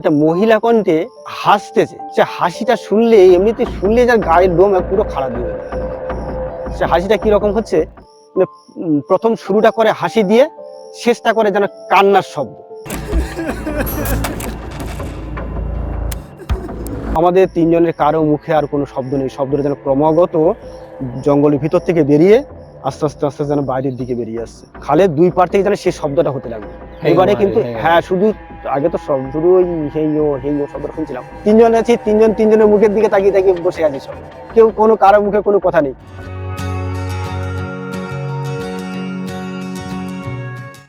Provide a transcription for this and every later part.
একটা মহিলা কণ্ঠে হাসতেছে। সে হাসিটা শুনলে এমনিতে শুনলে যার গায়ের দম পুরো খারাপ যাবে। সে হাসিটা কীরকম হচ্ছে? মানে, প্রথম শুরুটা করে হাসি দিয়ে শেষটা করে যেন কান্নার শব্দ। আমাদের তিনজনের কারও মুখে আর কোনো শব্দ নেই। শব্দটা যেন ক্রমাগত জঙ্গলের ভিতর থেকে বেরিয়ে আস্তে আস্তে আস্তে যেন বাইরের দিকে বেরিয়ে আসছে। খালের দুই পার থেকে যেন সেই শব্দটা হতে লাগল। এবারে কিন্তু হ্যাঁ শুধু আগে তো সব, শুধু ওই হেইও হেইও শব্দটা শুনছিলাম তিনজন আছি, তিনজন, তিনজনের মুখের দিকে তাকিয়ে তাকিয়ে বসে আছি সব। কেউ কোনো, কারও মুখে কোনো কথা নেই।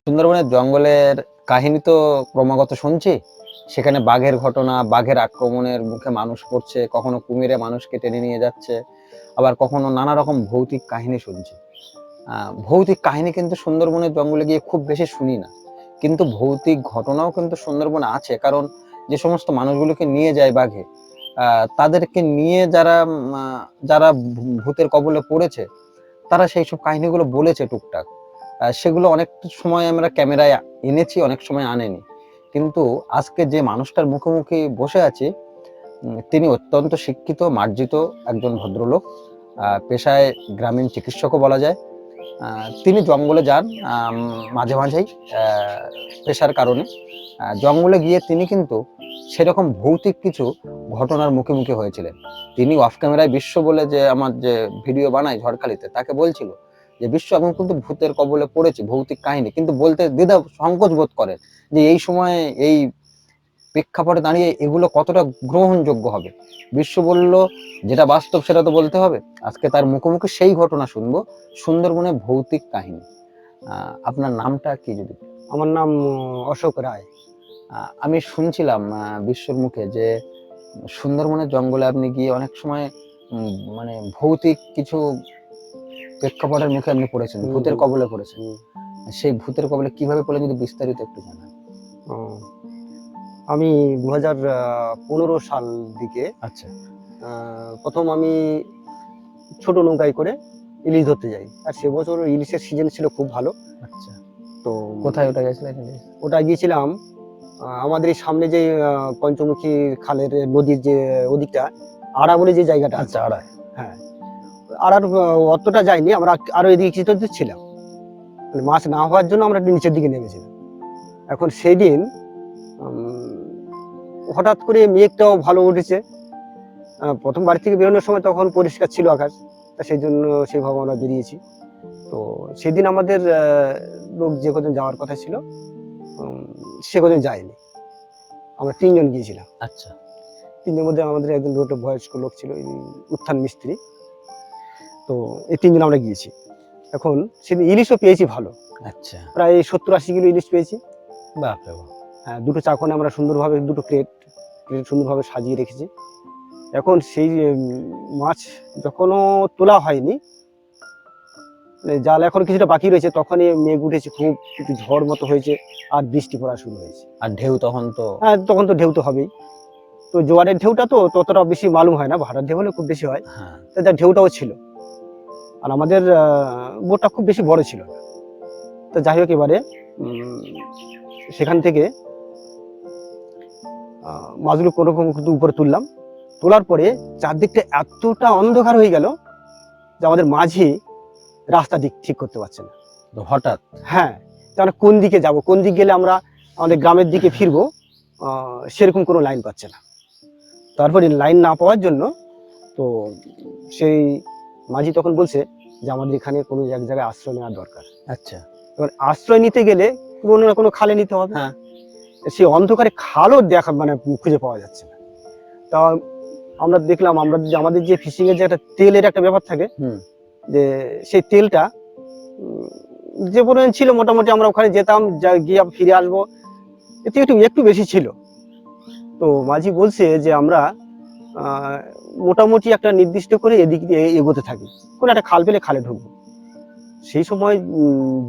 সুন্দরবনের জঙ্গলের কাহিনী তো ক্রমাগত শুনছি। সেখানে বাঘের ঘটনা, বাঘের আক্রমণের মুখে মানুষ পড়ছে, কখনো কুমিরে মানুষকে টেনে নিয়ে যাচ্ছে, আবার কখনো নানা রকম ভৌতিক কাহিনী শুনছি। ভৌতিক কাহিনী কিন্তু সুন্দরবনের জঙ্গলে গিয়ে খুব বেশি শুনি না। কিন্তু ভৌতিক ঘটনাও কিন্তু সুন্দরবনে আছে। কারণ যে সমস্ত মানুষগুলোকে নিয়ে যায় বাঘে তাদেরকে নিয়ে যারা যারা ভূতের কবলে পড়েছে, তারা সেই সব কাহিনীগুলো বলেছে টুকটাক। সেগুলো অনেক সময় আমরা ক্যামেরায় এনেছি, অনেক সময় আনেনি। কিন্তু আজকে যে মানুষটার মুখোমুখি বসে আছি তিনি অত্যন্ত শিক্ষিত, মার্জিত একজন ভদ্রলোক। পেশায় গ্রামীণ চিকিৎসকও বলা যায়। তিনি জঙ্গলে যান মাঝে মাঝেই পেশার কারণে। জঙ্গলে গিয়ে তিনি কিন্তু সেরকম ভৌতিক কিছু ঘটনার মুখে মুখে হয়েছিলেন। তিনি অফ ক্যামেরায় বিশ্ব বলে যে আমার যে ভিডিও বানাই ঝড়খালিতে, তাকে বলছিল যে, বিশ্ব, আমি কিন্তু ভূতের কবলে পড়েছি, ভৌতিক কাহিনী। কিন্তু বলতে দ্বিধা সংকোচ বোধ করেন যে, এই সময়ে এই প্রেক্ষাপটে দাঁড়িয়ে এগুলো কতটা গ্রহণযোগ্য হবে? বিশ্ব বলল যেটা বাস্তব সেটা তো বলতে হবে। আজকে তার মুখোমুখি সেই ঘটনা শুনব সুন্দরবনে ভৌতিক কাহিনী। আপনার নামটা কি যদি? আমার নাম অশোক রায়। আমি শুনছিলাম বিশ্বর মুখে যে সুন্দরবনের জঙ্গলে আপনি গিয়ে অনেক সময় মানে ভৌতিক কিছু প্রেক্ষাপটের মুখে আপনি পড়েছেন ভূতের কবলে পড়েছেন। সেই ভূতের কবলে কীভাবে পড়ে যদি বিস্তারিত একটু জানান। ও, আমি দু হাজার পনেরো সাল দিকে আচ্ছা। প্রথম আমি ছোট নৌকায় করে ইলিশ ধরতে যাই। আর সে বছর ইলিশের সিজন ছিল খুব ভালো। আচ্ছা। তো কোথায় ওটা গেছিলেন ওটা গিয়েছিলাম আমাদের এই সামনে যে পঞ্চমুখী খালের নদীর যে ওদিকটা আড়া বলে যে জায়গাটা আছে। আচ্ছা আড়াই হ্যাঁ। আড়ার অতটা যাইনি আমরা আরও এদিকে কিছু দূর ছিলাম। মানে মাছ না হওয়ার জন্য আমরা নিচের দিকে নেমেছিলাম। এখন সেই দিন উম, হঠাৎ করে মেঘটাও ভালো উঠেছে। প্রথম বাড়ি থেকে বেরোনোর সময় তখন পরিষ্কার ছিল আকাশ তা সেই জন্য সেইভাবে আমরা বেরিয়েছি। তো সেদিন আমাদের লোক যে কজন যাওয়ার কথা ছিল সে কজন যায়নি। আমরা তিনজন গিয়েছিলাম। আচ্ছা। তিনজনের মধ্যে আমাদের একজন লোক বয়স্ক লোক ছিল উত্থান মিস্ত্রি। তো এই তিনজন আমরা গিয়েছি। এখন সেদিন ইলিশও পেয়েছি ভালো। আচ্ছা। প্রায় সত্তর আশি কিলো ইলিশ পেয়েছি। বাপ। হ্যাঁ দুটো চাকনে আমরা সুন্দরভাবে দুটো ক্রেট। সুন্দরভাবে সাজিয়ে রেখেছে। এখন সেই মাছ যখনও তোলা হয়নি মানে জাল এখন কিছুটা বাকি রয়েছে তখনই মেঘ উঠেছে খুব একটু ঝড় মতো হয়েছে আর বৃষ্টি পড়া শুরু হয়েছে। আর ঢেউ তখন তো হ্যাঁ তখন তো ঢেউ তো হবেই। তো জোয়ারের ঢেউটা তো ততটা বেশি মালুম হয় না ভাড়ার ঢেউ হলে খুব বেশি হয়। হ্যাঁ। তো তার ঢেউটাও ছিল। আর আমাদের বোটটা খুব বেশি বড় ছিল তো যাই হোক এবারে সেখান থেকে মাছগুলো কোনো রকম কিন্তু উপরে তুললাম। তোলার পরে চারদিকটা এতটা অন্ধকার হয়ে গেল যে আমাদের মাঝি রাস্তা দিক ঠিক করতে পারছে না। তো হঠাৎ? হ্যাঁ তাহলে কোন দিকে যাব কোন দিক গেলে আমরা আমাদের গ্রামের দিকে ফিরবো সেরকম কোনো লাইন পাচ্ছে না। তারপরে লাইন না পাওয়ার জন্য তো সেই মাঝি তখন বলছে যে আমাদের এখানে কোনো এক জায়গায় আশ্রয় নেওয়ার দরকার। আচ্ছা। এবার আশ্রয় নিতে গেলে কোনো না কোনো খালে নিতে হবে। হ্যাঁ। সেই অন্ধকারে খালও দেখা মানে খুঁজে পাওয়া যাচ্ছে না। তা আমরা দেখলাম আমরা যে আমাদের যে ফিশিং এর যে একটা তেলের একটা ব্যাপার থাকে যে সেই তেলটা যে পরিমাণ ছিল মোটামুটি আমরা ওখানে যেতাম যা গিয়ে ফিরে আসব এতে একটু একটু বেশি ছিল। তো মাঝি বলছে যে আমরা মোটামুটি একটা নির্দিষ্ট করে এদিক দিয়ে এগোতে থাকি। কোনো একটা খাল পেলে খালে ঢুকবো। সেই সময়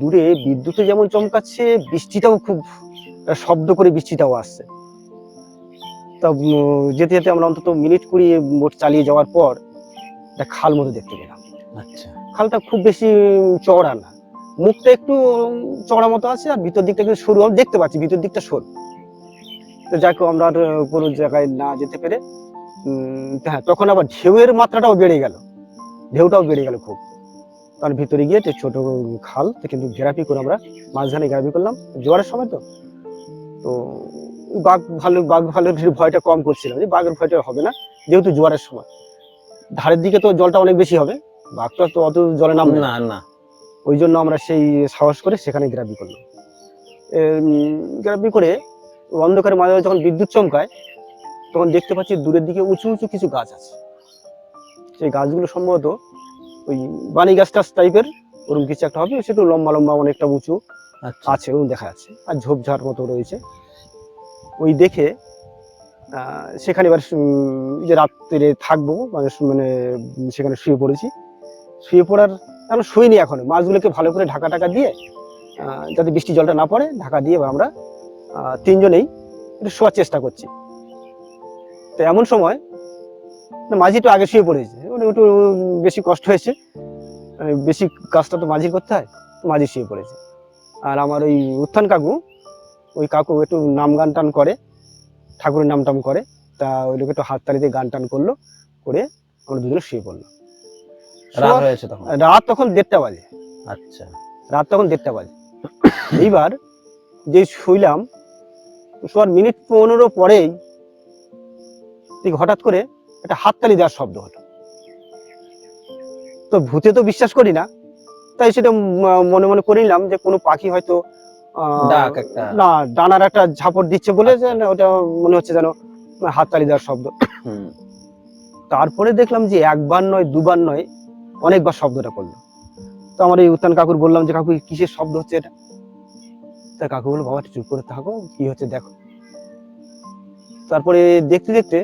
দূরে বিদ্যুতে যেমন চমকাচ্ছে বৃষ্টিটাও খুব শব্দ করে বৃষ্টিটাও আসছে। তা যেতে যেতে আমরা অন্তত মিনিট কুড়ি মোট চালিয়ে যাওয়ার পর একটা খাল মতো দেখতে পেলাম। আচ্ছা। খালটা খুব বেশি চওড়া না। মুখটা একটু চওড়া মতো আছে আর ভিতর দিকটা একটু সরু। আমি দেখতে পাচ্ছি ভিতর দিকটা সরু। তো যাক আমরা আর কোনো জায়গায় না যেতে পেরে হ্যাঁ তখন আবার ঢেউয়ের মাত্রাটাও বেড়ে গেল। ঢেউটাও বেড়ে গেল খুব। তার ভিতরে গিয়ে ছোট খাল কিন্তু ঘেরাপি করে আমরা মাঝখানে ঘেরাপি করলাম। জোয়ারের সময় তো? তো বাঘ ভালো বাঘ ভালোর ভয়টা কম করছিলাম। যে বাঘের ভয়টা হবে না যেহেতু জোয়ারের সময়। ধারের দিকে তো জলটা অনেক বেশি হবে বাঘটা তো অত জলে নামবে না। না ওই জন্য আমরা সেই সাহস করে সেখানে গ্রাবি করলাম। গ্রাবি করে অন্ধকারের মাঝে মাঝে যখন বিদ্যুৎ চমকায় তখন দেখতে পাচ্ছি দূরের দিকে উঁচু উঁচু কিছু গাছ আছে। সেই গাছগুলো সম্ভবত ওই বানি গাছ টাছ টাইপের ওরকম কিছু একটা হবে সেটা লম্বা লম্বা অনেকটা উঁচু। আছে ওরকম দেখা যাচ্ছে, আর ঝোপঝাড় মতো রয়েছে। ওই দেখে সেখানে এবার যে রাত্রে থাকব মানে মানে সেখানে শুয়ে পড়েছি। শুয়ে পড়ার এখন শুইনি এখনও। মাছগুলোকে ভালো করে ঢাকা টাকা দিয়ে যাতে বৃষ্টি জলটা না পড়ে, ঢাকা দিয়ে এবার আমরা তিনজনেই একটু শোয়ার চেষ্টা করছি। তো এমন সময় মাঝি একটু আগে শুয়ে পড়েছে। মানে একটু বেশি কষ্ট হয়েছে। বেশি কাজটা তো মাঝি করতে হয়, মাঝি শুয়ে পড়েছে। আর আমার ওই উত্থান কাকু ওই কাকু একটু নাম গান টান করে ঠাকুরের নাম টাম করে তা ওই লোক একটু হাততালি দিয়ে গান টান করল করে আমরা দুজনে শুয়ে পড়লাম। রাত হয়েছে তখন? রাত তখন দেড়টা বাজে। আচ্ছা। রাত তখন দেড়টা বাজে। এইবার যে শুইলাম শোয়ার মিনিট পনেরো পরেই ঠিক হঠাৎ করে একটা হাততালি দেওয়ার শব্দ হলো। তো ভূতে তো বিশ্বাস করি না তাই সেটা মনে মনে করে নিলাম যে কোনো পাখি হয়তো না ডানার একটা ঝাপট দিচ্ছে বলে যে না, ওটা মনে হচ্ছে যেন হাততালি দেওয়ার শব্দ। হুম, তারপরে দেখলাম যে একবার নয় দুবার নয় অনেকবার শব্দটা করল। তো আমার এই উত্তান কাকুর বললাম যে কাকু কিসের শব্দ হচ্ছে এটা? তা কাকু বলল বাবা চুপ করে থাকো কি হচ্ছে দেখো। তারপরে দেখতে দেখতে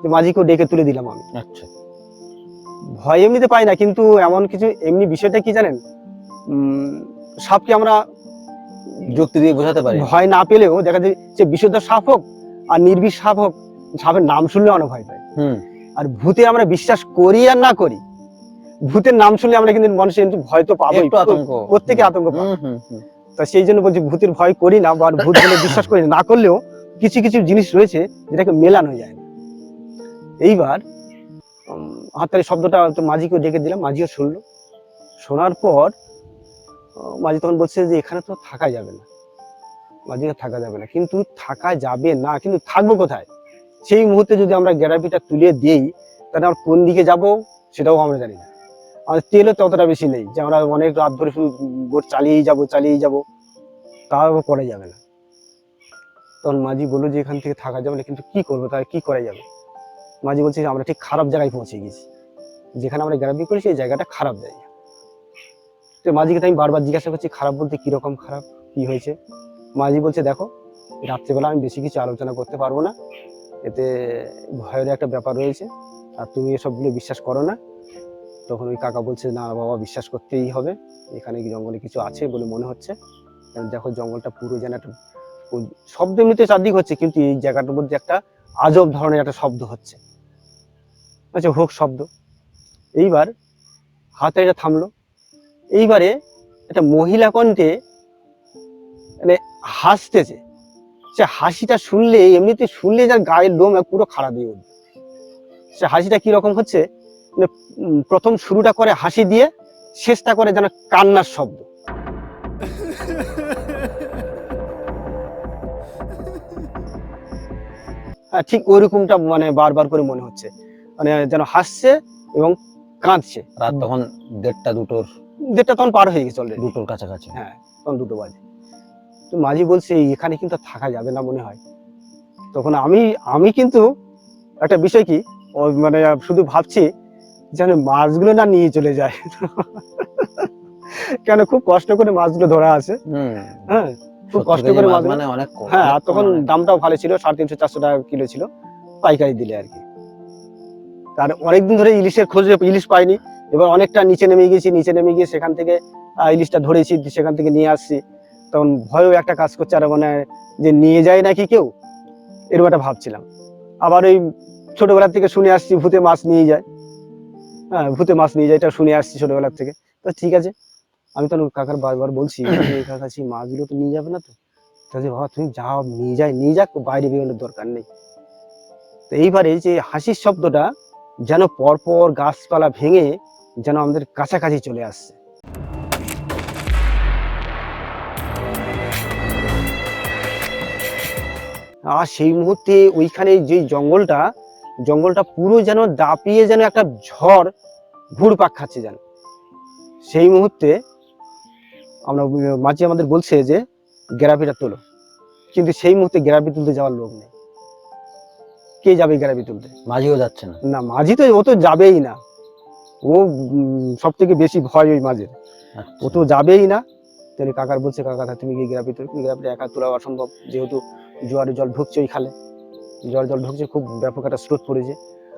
যে মাঝিকেও ডেকে তুলে দিলাম আমি। আচ্ছা। ভয় এমনিতে পাই না কিন্তু এমন কিছু এমনি বিষয়টা কি জানেন? সাপকে আমরা যুক্তি দিয়ে বোঝাতে পারি। ভয় না পেলেও দেখা যায় যে বিশুদ্ধ সাপ হোক আর নির্বিষ সাপ হোক সাপের নাম শুনলে অনেক ভয় পাই। আর ভূতে আমরা বিশ্বাস করি আর না করি ভূতের নাম শুনলে আমরা কিন্তু মানুষের কিন্তু ভয় তো আতঙ্ক। প্রত্যেকে আতঙ্ক হুম। তা সেই জন্য বলছি ভূতের ভয় করি না বা ভূত বলে বিশ্বাস করি না করলেও কিছু কিছু জিনিস রয়েছে যেটাকে মেলানো যায় না। এইবার হাততালি শব্দটা তো মাঝিকে ডেকে দিলাম, মাঝিও শুনলো। শোনার পর মাঝি তখন বলছে যে, এখানে তো থাকা যাবে না। মাঝিকে থাকা যাবে না। কিন্তু থাকা যাবে না, কিন্তু থাকব কোথায়? সেই মুহূর্তে যদি আমরা গ্যারাপিটা তুলে দিই, তাহলে আমরা কোন দিকে যাব সেটাও আমরা জানি না। আমাদের তেলও ততটা বেশি নেই, যে আমরা অনেক রাত ধরে শুধু বোট চালিয়েই যাব চালিয়েই যাব, তাও করা যাবে না। তখন মাঝি বলল যে, এখান থেকে থাকা যাবে না, কিন্তু কি করব তার কি করা যাবে? মাঝি বলছে আমরা ঠিক খারাপ জায়গায় পৌঁছে গেছি। যেখানে আমরা গ্যারাপি করি, সেই জায়গাটা খারাপ জায়গা। তো মাঝিকে আমি বারবার জিজ্ঞাসা করছি, খারাপ বলতে কীরকম খারাপ, কি হয়েছে? মাঝি বলছে, দেখো, রাত্রেবেলা আমি বেশি কিছু আলোচনা করতে পারব না। এতে ভয়ের একটা ব্যাপার রয়েছে। আর তুমি এসবগুলো বিশ্বাস করো না। তখন ওই কাকা বলছে, না বাবা, বিশ্বাস করতেই হবে। এখানে জঙ্গলে কিছু আছে বলে মনে হচ্ছে? দেখো, জঙ্গলটা পুরো যেন একটা শব্দ এমনিতে চারদিক হচ্ছে, কিন্তু এই জায়গাটার মধ্যে একটা আজব ধরনের একটা শব্দ হচ্ছে। আচ্ছা হোক শব্দ। এইবার হাতে এটা থামলো। এইবারে একটা মহিলা কণ্ঠে মানে হাসতেছে। সে হাসিটা শুনলে এমনিতে শুনলে যার গায়ের লোম পুরো খারাপ দিয়ে উঠবে। সে হাসিটা কি রকম হচ্ছে? মানে প্রথম শুরুটা করে হাসি দিয়ে শেষটা করে যেন কান্নার শব্দ। হ্যাঁ, ঠিক ওইরকমটা মানে বারবার করে মনে হচ্ছে। মানে যেন হাসছে এবং কাঁদছে। রাত তখন দেড়টা দুটোর দেড়টা তখন পার হয়ে গেছে অলরেডি দুটোর কাছাকাছি। হ্যাঁ তখন দুটো বাজে। তো মাঝি বলছে এখানে কিন্তু থাকা যাবে না মনে হয়। তখন আমি আমি কিন্তু একটা বিষয় কি মানে শুধু ভাবছি যেন মাছগুলো না নিয়ে চলে যায়। কেন খুব কষ্ট করে মাছগুলো ধরা আছে। হুম। হ্যাঁ খুব কষ্ট করে মাছ মানে অনেক হ্যাঁ আর তখন। দামটাও ভালো ছিল সাড়ে তিনশো চারশো টাকা কিলো ছিল। পাইকারি দিলে আর কি। তার অনেকদিন ধরে ইলিশের খোঁজে ইলিশ পাইনি। এবার অনেকটা নিচে নেমে গেছি নিচে নেমে গিয়ে সেখান থেকে ইলিশটা ধরেছি সেখান থেকে নিয়ে আসছি। তখন ভয়ও একটা কাজ করছে আর মানে যে নিয়ে যায় নাকি কেউ এরকম একটা ভাবছিলাম। আবার ওই ছোটবেলার থেকে শুনে আসছি ভূতে মাছ নিয়ে যায়। হ্যাঁ ভূতে মাছ নিয়ে যায় এটা শুনে আসছি ছোটবেলার থেকে। তো ঠিক আছে আমি তখন কাকার বারবার বলছি যে, কাকা সেই মাছগুলো তো নিয়ে যাবে না তো? তাহলে বাবা তুমি যাও নিয়ে যাই নিয়ে যাক বাইরে বেরোনোর দরকার নেই। তো এইবারে যে হাসির শব্দটা যেন পরপর গাছপালা ভেঙে যেন আমাদের কাছাকাছি চলে আসছে। আর সেই মুহূর্তে ওইখানে যে জঙ্গলটা জঙ্গলটা পুরো যেন দাপিয়ে যেন একটা ঝড় ঘুরপাক খাচ্ছে যেন। সেই মুহূর্তে আমরা, মাঝে আমাদের বলছে যে গ্যারাপিটা তোলো। কিন্তু সেই মুহূর্তে গ্যারাপি তুলতে যাওয়ার লোক নেই। কে যাবে গ্যারাপি তুলতে? মাঝিও যাচ্ছে না। না মাঝি তো ও তো যাবেই না। ও সব থেকে বেশি ভয় ওই মাঝের। ও তো যাবেই না। তাহলে কাকার বলছে কাকা তুমি গিয়ে গ্রাফি তুলো গ্রাফিটা একা তোলা অসম্ভব। যেহেতু জোয়ারে জল ঢুকছে ওই খালে জল জল ঢুকছে খুব ব্যাপক একটা স্রোত পড়েছে।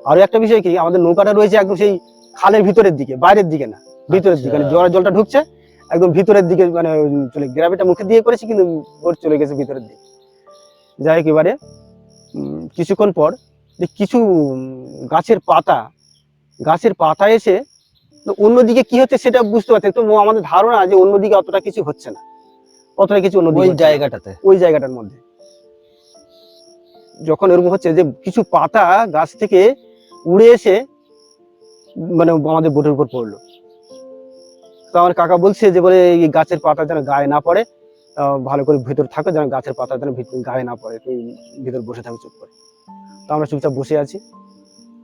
আর একটা বিষয় কি আমাদের নৌকাটা রয়েছে একদম সেই খালের ভিতরের দিকে বাইরের দিকে না ভিতরের দিকে। মানে আচ্ছা। জোয়ারের জলটা ঢুকছে একদম ভিতরের দিকে মানে চলে গ্রাফিটা মুখে দিয়ে করেছি কিন্তু ওর চলে গেছে ভিতরের দিকে। যাই হোক এবারে কিছুক্ষণ পর যে কিছু গাছের পাতা গাছের পাতা এসে অন্যদিকে কি হচ্ছে সেটা বুঝতে পারছে তো আমাদের ধারণা যে অন্যদিকে অতটা কিছু হচ্ছে না। অতটা কিছু অন্যদিকে ওই জায়গাটাতে। ওই জায়গাটার মধ্যে। যখন এরকম হচ্ছে যে কিছু পাতা গাছ থেকে উড়ে এসে মানে আমাদের বোটের উপর পড়ল। তো আমার কাকা বলছে যে বলে এই গাছের পাতা যেন গায়ে না পড়ে। ভালো করে ভেতর থাকো যেন গাছের পাতা যেন গায়ে না পড়ে, তুমি ভিতর বসে থাকো চুপ করে। তো আমরা চুপচাপ বসে আছি।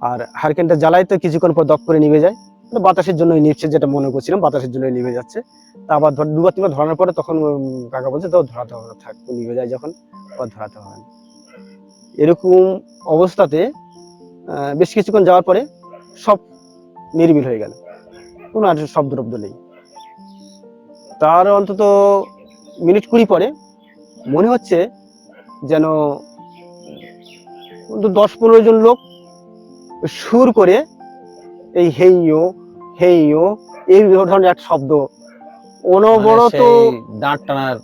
আর হারকেনটা জ্বালাই তো কিছুক্ষণ পর দপ করে নিভে যায়। বাতাসের জন্যই নিচ্ছে যেটা মনে করছিলাম, বাতাসের জন্যই নিভে যাচ্ছে। তা আবার ধর দুবার তিনবার ধরানোর পরে তখন কাকা বলছে তো ধরাতে হবে, থাক, নিভে যায় যখন, আবার ধরাতে হবে এরকম অবস্থাতে বেশ কিছুক্ষণ যাওয়ার পরে সব নির্বিল হয়ে গেল। কোনো আর শব্দ টব্দ নেই। তার অন্তত মিনিট কুড়ি পরে মনে হচ্ছে যেন দশ পনেরো জন লোক সুর করে এই হেইও হেইও এই ধরনের এক শব্দ। অনবরত মানে দাঁত টানার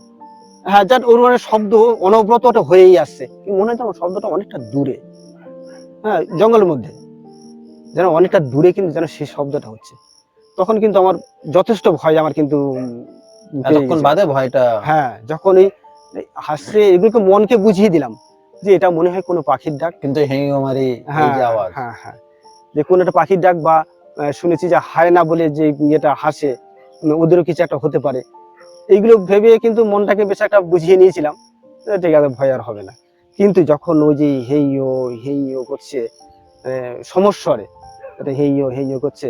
হ্যাঁ যার ওর মানে শব্দ অনবরত ওটা হয়েই আসছে। মনে হচ্ছে আমার শব্দটা অনেকটা দূরে। হ্যাঁ জঙ্গলের মধ্যে। যেন অনেকটা দূরে কিন্তু যেন সেই শব্দটা হচ্ছে। তখন কিন্তু আমার যথেষ্ট ভয় আমার কিন্তু এতক্ষণ বাদে ভয়টা হ্যাঁ যখন এই এগুলোকে মনকে বুঝিয়ে দিলাম যে এটা মনে হয় কোনো পাখির ডাক। কিন্তু হ্যাঁ আওয়াজ। হ্যাঁ হ্যাঁ। যে কোন একটা পাখির ডাক বা শুনেছি যে হায় না বলে যে ইয়েটা হাসে ওদেরও কিছু একটা হতে পারে। এইগুলো ভেবে কিন্তু মনটাকে বেশ একটা বুঝিয়ে নিয়েছিলাম ঠিক আছে ভয় আর হবে না। কিন্তু যখন ওই যে হেইও হেইও করছে আহ, সমস্বরে এটা হেইও হেইও করছে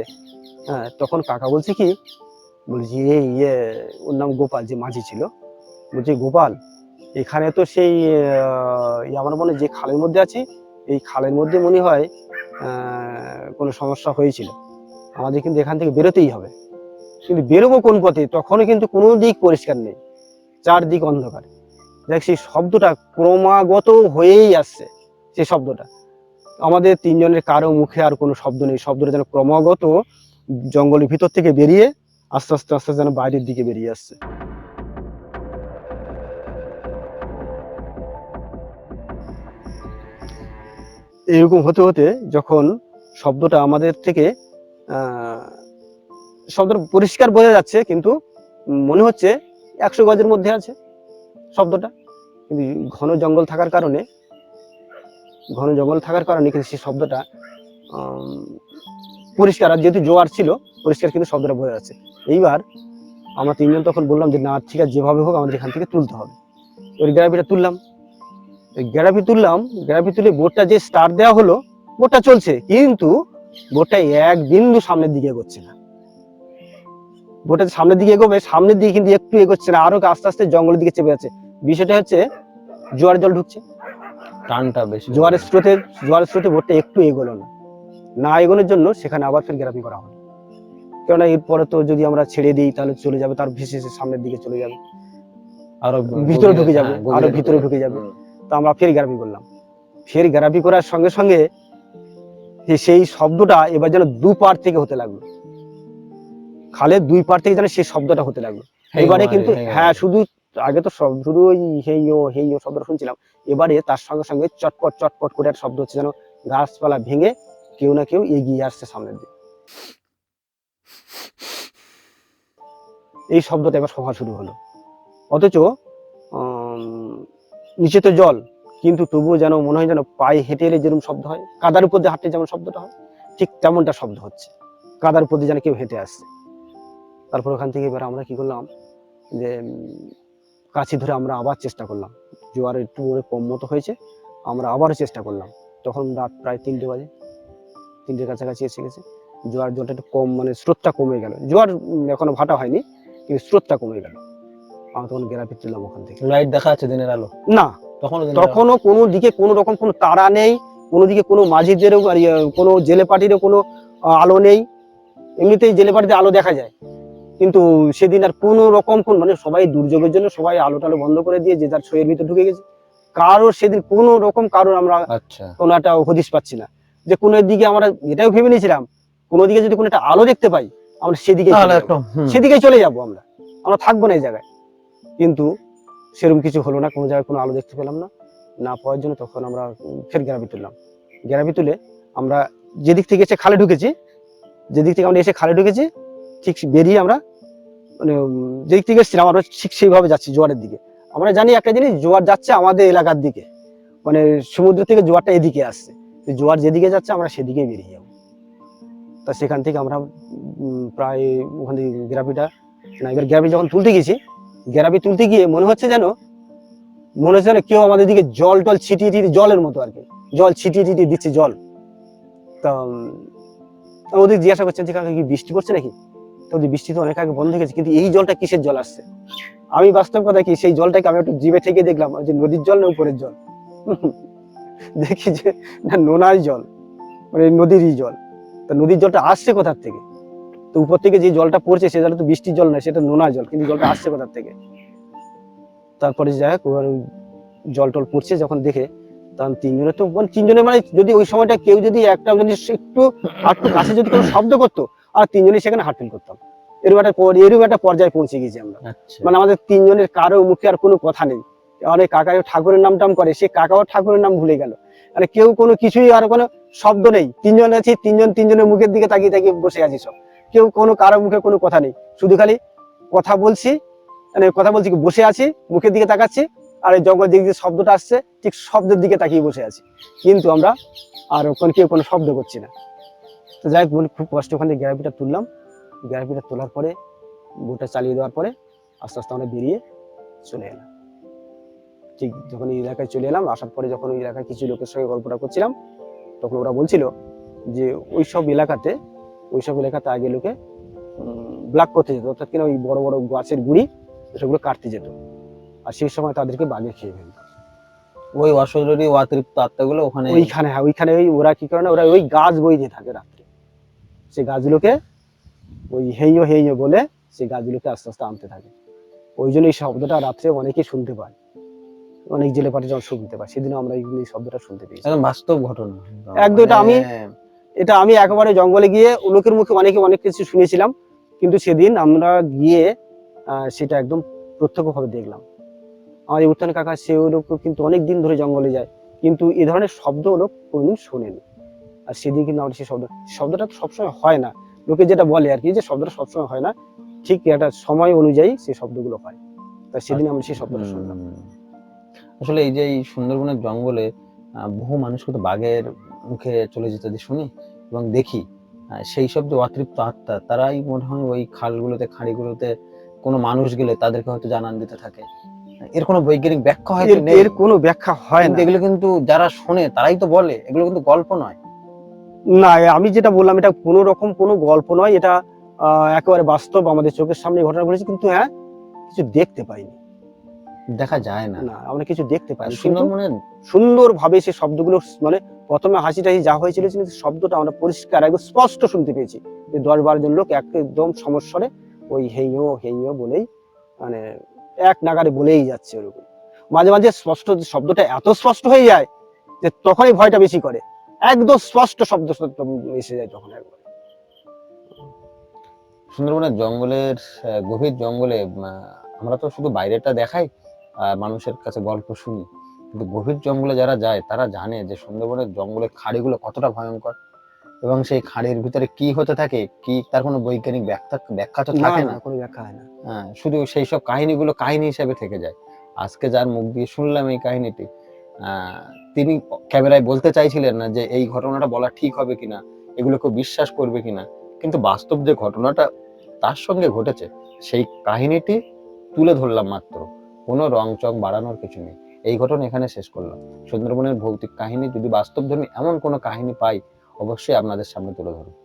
হ্যাঁ তখন কাকা বলছে কি বলছি এই ইয়ে ওর নাম গোপাল যে মাঝি ছিল। বলছি গোপাল এখানে তো সেই আহ, আমার মনে যে খালের মধ্যে আছি। এই খালের মধ্যে মনে হয় কোনো সমস্যা হয়েছিল। আমাদের কিন্তু এখান থেকে বেরোতেই হবে। কিন্তু বেরোবো কোন পথে? তখনও কিন্তু কোনো দিক পরিষ্কার নেই। চারদিক অন্ধকার। দেখ সেই শব্দটা ক্রমাগত হয়েই আসছে সেই শব্দটা। আমাদের তিনজনের কারও মুখে আর কোনো শব্দ নেই। শব্দটা যেন ক্রমাগত জঙ্গলের ভিতর থেকে বেরিয়ে আস্তে আস্তে আস্তে যেন বাইরের দিকে বেরিয়ে আসছে। এরকম হতে হতে যখন শব্দটা আমাদের থেকে শব্দটা পরিষ্কার বোঝা যাচ্ছে, কিন্তু মনে হচ্ছে একশো গজের মধ্যে আছে শব্দটা। কিন্তু ঘন জঙ্গল থাকার কারণে, ঘন জঙ্গল থাকার কারণে কিন্তু সেই শব্দটা পরিষ্কার। আর যেহেতু জোয়ার ছিল, পরিষ্কার কিন্তু শব্দটা বোঝা যাচ্ছে। এইবার আমরা তিনজন তখন বললাম যে না ঠিক আছে যেভাবে হোক আমাদের এখান থেকে তুলতে হবে। ওই গ্যারাপিটা তুললাম। ওই গ্যারাপি তুললাম গ্যারাপি তুলে বোটটা যে স্টার্ট দেওয়া হলো বোটটা চলছে কিন্তু বোটটা এক বিন্দু সামনের দিকে এগোচ্ছে না। বোটটা সামনের দিকে এগোবে সামনের দিকে কিন্তু একটু এগোচ্ছে না আরও আস্তে আস্তে জঙ্গলের দিকে চেপে যাচ্ছে। বিষয়টা হচ্ছে জোয়ার জল ঢুকছে। টানটা বেশি। জোয়ারের স্রোতে জোয়ারের স্রোতে বোটটা একটু এগোলো না। না এগোনোর জন্য সেখানে আবার ফের গ্যারাপি করা হলো। কেননা এরপরে তো যদি আমরা ছেড়ে দিই তাহলে চলে যাবে তার ভেসে সামনের দিকে চলে যাবে। আরও ভিতরে ঢুকে যাবে, হ্যাঁ, আরও ভিতরে ঢুকে যাবে। তো আমরা ফের গ্যারাপি করলাম। ফের গ্যারাপি করার সঙ্গে সঙ্গে যে সেই শব্দটা এবার যেন দু পার থেকে হতে লাগল। খালের দুই পার থেকে যেন সেই শব্দটা হতে লাগল। এবারে কিন্তু হ্যাঁ শুধু আগে তো সব শুধু ওই হেই ও হেই হেইও শব্দটা শুনছিলাম। এবারে তার সঙ্গে সঙ্গে চটপট চটপট করে একটা শব্দ হচ্ছে যেন গাছপালা ভেঙে কেউ না কেউ এগিয়ে আসছে সামনের দিকে। এই শব্দটা এবার সভা শুরু হলো। অথচ নিচে তো জল, কিন্তু তবুও যেন মনে হয় যেন পায়ে হেঁটে এলে যেরকম শব্দ হয়, কাদার উপর দিয়ে হাঁটতে যেমন শব্দটা হয়, ঠিক তেমনটা শব্দ হচ্ছে। কাদার উপর দিয়ে যেন কেউ হেঁটে আসছে। তারপর ওখান থেকে এবার আমরা কি করলাম যে কাছি ধরে আমরা আবার চেষ্টা করলাম। জোয়ার একটু কম মতো হয়েছে, আমরা আবারও চেষ্টা করলাম। তখন রাত প্রায় তিনটে বাজে, তিনটের কাছাকাছি এসে গেছে। জোয়ার জলটা একটু কম মানে স্রোতটা কমে গেল। জোয়ার এখনও ভাটা হয়নি কিন্তু স্রোতটা কমে গেল। আমরা তখন গেরাপি তুললাম ওখান থেকে। লাইট দেখা যাচ্ছে দিনের আলো? না। তখনও তখনও কোনো দিকে কোনো রকম কোনো তারা নেই কোনো দিকে কোনো মাঝিদেরও ইয়ে, কোনো জেলে পার্টিরও কোনো আলো নেই। এমনিতেই জেলে পার্টিতে আলো দেখা যায়। কিন্তু সেদিন আর কোনো রকম কোন মানে সবাই দুর্যোগের জন্য সবাই আলো টালো বন্ধ করে দিয়ে যে যার শরীরের ভিতরে ঢুকে গেছে। কারোর সেদিন কোনো রকম কারোর আমরা আচ্ছা। কোনো একটা হদিস পাচ্ছি না। যে কোনো দিকে আমরা এটাও ভেবে নিয়েছিলাম কোনো দিকে যদি কোনো একটা আলো দেখতে পাই আমরা সেদিকে সেদিকে চলে যাব আমরা। আমরা থাকব না এই জায়গায়। কিন্তু সেরকম কিছু হলো না কোনো জায়গায় কোনো আলো দেখতে পেলাম না। না পাওয়ার জন্য তখন আমরা ফের গ্যারাবি তুললাম। গ্যারাবি তুলে আমরা যেদিক থেকে এসে খালে ঢুকেছি যেদিক থেকে আমরা এসে খালে ঢুকেছি ঠিক বেরিয়ে আমরা মানে যেদিক থেকে এসেছিলাম আমরা ঠিক সেইভাবে যাচ্ছি জোয়ারের দিকে। আমরা জানি একটা জিনিস জোয়ার যাচ্ছে আমাদের এলাকার দিকে। মানে সমুদ্র থেকে জোয়ারটা এদিকে আসছে। জোয়ার যেদিকে যাচ্ছে আমরা সেদিকে বেরিয়ে যাব। তা সেখান থেকে আমরা প্রায় ওখান থেকে গ্রাফিটা না, এবার গ্রাফি যখন তুলতে গেছি গ্রাফি তুলতে গিয়ে মনে হচ্ছে যেন, মনে হচ্ছে কেউ আমাদের দিকে জল টল ছিটিয়ে ছিটিয়ে জলের মতো আর কি, জল ছিটিয়ে ছিটিয়ে দিচ্ছে জল। তা ওদের জিজ্ঞাসা করছেন যে কাকা কি বৃষ্টি পড়ছে নাকি? তো ওদের বৃষ্টি তো অনেক আগে বন্ধ হয়ে গেছে, কিন্তু এই জলটা কিসের জল আসছে? আমি বাস্তব কথা কি, সেই জলটাকে আমি একটু জিভে থেকে দেখলাম যে নদীর জল না উপরের জল? দেখি যে, না, নোনার জল মানে নদীরই জল। তা নদীর জলটা আসছে কোথার থেকে? তো উপর থেকে যে জলটা পড়ছে সে জলটা তো বৃষ্টির জল নয় সেটা নোনা জল কিন্তু জলটা আসছে কোথার থেকে? তারপরে যাই হোক ওর জল টল পড়ছে যখন দেখে তখন তিনজনে তো মানে তিনজনে মানে যদি ওই সময়টা কেউ যদি একটা যদি একটু একটু কাছে যদি কোনো শব্দ করতো আর তিনজনে সেখানে হার্টফিল করতাম। এরকম একটা এরকম একটা পর্যায়ে পৌঁছে গেছি আমরা। আচ্ছা। মানে আমাদের তিনজনের কারও মুখে আর কোনো কথা নেই। অনেক কাকা ঠাকুরের নাম টাম করে সে কাকাও ঠাকুরের নাম ভুলে গেল। মানে কেউ কোনো কিছুই আর কোনো শব্দ নেই। তিনজন আছি, তিনজন তিনজনের মুখের দিকে তাকিয়ে তাকিয়ে বসে আছি সব। কেউ কোনো, কারও মুখে কোনো কথা নেই। শুধু খালি কথা বলছি মানে কথা বলছি বসে আছি, মুখের দিকে তাকাচ্ছি, আর এই জঙ্গল দিক দিয়ে শব্দটা আসছে, ঠিক শব্দের দিকে তাকিয়ে বসে আছি। কিন্তু আমরা আর ওখানে কেউ কোনো শব্দ করছি না। তো যাই হোক খুব কষ্ট ওখান থেকে তুললাম। গ্যারাপিটা তোলার পরে, বোটটা চালিয়ে দেওয়ার পরে আস্তে আস্তে আমরা বেরিয়ে চলে এলাম। ঠিক যখন এই এলাকায় চলে এলাম আসার পরে যখন ওই এলাকায় কিছু লোকের সঙ্গে গল্পটা করছিলাম তখন ওরা বলছিল যে ওই সব এলাকাতে ওই সব এলাকাতে আগে লোকে ব্ল্যাক করতে যেত অর্থাৎ কিনা ওই বড় বড় গাছের গুড়ি সেগুলো কাটতে যেত। আর সেই সময় তাদেরকে বাঘে খেয়ে ফেলত। ওই অশরীরী অতিরিক্ত আত্মাগুলো ওখানে ওইখানে হ্যাঁ ওইখানে ওই ওরা কি করে না ওরা ওই গাছ বই দিয়ে থাকে রাত্রে। সেই গাছগুলোকে ওই হেইও হেইও বলে সেই গাছগুলোকে আস্তে আস্তে আনতে থাকে। ওই জন্য এই শব্দটা রাত্রে অনেকে শুনতে পায়। অনেক জেলে পাটি যখন শুনতে পায় সেদিনও আমরা এই শব্দটা শুনতে পেয়েছি। একদম বাস্তব ঘটনা। একদম এটা আমি- মানে এটা আমি একেবারে জঙ্গলে গিয়ে লোকের মুখে অনেকে অনেক কিছু শুনেছিলাম কিন্তু সেদিন আমরা গিয়ে সেটা একদম প্রত্যক্ষভাবে দেখলাম। আমাদের উত্তন কাকা সে লোক কিন্তু অনেক দিন ধরে জঙ্গলে যায় কিন্তু এ ধরনের শব্দ লোক কোনোদিন শোনেনি। আর সেদিন কিন্তু আমরা সেই শব্দ শব্দটা তো সবসময় হয় না। লোকে যেটা বলে আর কি যে শব্দটা সবসময় হয় না ঠিক একটা সময় অনুযায়ী সেই শব্দগুলো হয়। তাই সেদিন আমরা সেই শব্দটা শুনলাম। আসলে এই যে এই সুন্দরবনের জঙ্গলে বহু মানুষকে তো বাঘের মুখে চলে যেতে শুনি এবং দেখি। সেই সব যে অতৃপ্ত আত্মা তারাই মনে হয় ওই খালগুলোতে খাঁড়িগুলোতে কোনো মানুষ গেলে তাদেরকে হয়তো জানান দিতে থাকে। এর কোনো বৈজ্ঞানিক ব্যাখ্যা হয়তো এর- নেই। এর কোনো ব্যাখ্যা হয় না। এগুলো কিন্তু যারা শোনে তারাই তো বলে। এগুলো কিন্তু গল্প নয়। না আমি যেটা বললাম এটা কোনো রকম কোনো গল্প নয়। এটা আহ, একেবারে বাস্তব আমাদের চোখের সামনে ঘটনা ঘটেছে কিন্তু হ্যাঁ কিছু দেখতে পাইনি। দেখা যায় না। না আমরা কিছু দেখতে আর পাইনি কিন্তু সুন্দরবনের সুন্দর ভাবে সেই শব্দগুলো মানে প্রথমে হাসি টাসি যা হয়েছিল কিন্তু শব্দটা আমরা পরিষ্কার একদম স্পষ্ট শুনতে পেয়েছি যে দশ বারো জন লোক একদম সমস্বরে ওই হেইও হেইও বলেই মানে এক নাগারে বলেই যাচ্ছে ওরকম। মাঝে মাঝে স্পষ্ট শব্দটা এত স্পষ্ট হয়ে যায় যে তখনই ভয়টা বেশি করে। একদম স্পষ্ট শব্দ এসে যায় তখন একবার। সুন্দরবনের জঙ্গলের গভীর জঙ্গলে আমরা তো শুধু বাইরেটা দেখাই মানুষের কাছে গল্প শুনি। কিন্তু গভীর জঙ্গলে যারা যায় তারা জানে যে সুন্দরবনের জঙ্গলের খাড়িগুলো কতটা ভয়ঙ্কর এবং সেই খাড়ির ভিতরে কি হতে থাকে কি তার কোনো বৈজ্ঞানিক ব্যাখ্যা ব্যাখ্যা তো থাকে না। কোনো ব্যাখ্যা হয় না। হ্যাঁ, শুধু সেই সব কাহিনীগুলো কাহিনী হিসেবে থেকে যায়। আজকে যার মুখ দিয়ে শুনলাম এই কাহিনীটি আহ, তিনি ক্যামেরায় বলতে চাইছিলেন না যে এই ঘটনাটা বলা ঠিক হবে কিনা এগুলো কেউ বিশ্বাস করবে কিনা। কিন্তু বাস্তব যে ঘটনাটা তার সঙ্গে ঘটেছে সেই কাহিনীটি তুলে ধরলাম মাত্র। কোনো রং চং বাড়ানোর কিছু নেই। এই ঘটনা এখানে শেষ করলাম। সুন্দরবনের ভৌতিক কাহিনী যদি বাস্তবধর্মী এমন কোনো কাহিনী পাই, অবশ্যই আপনাদের সামনে তুলে ধরবো।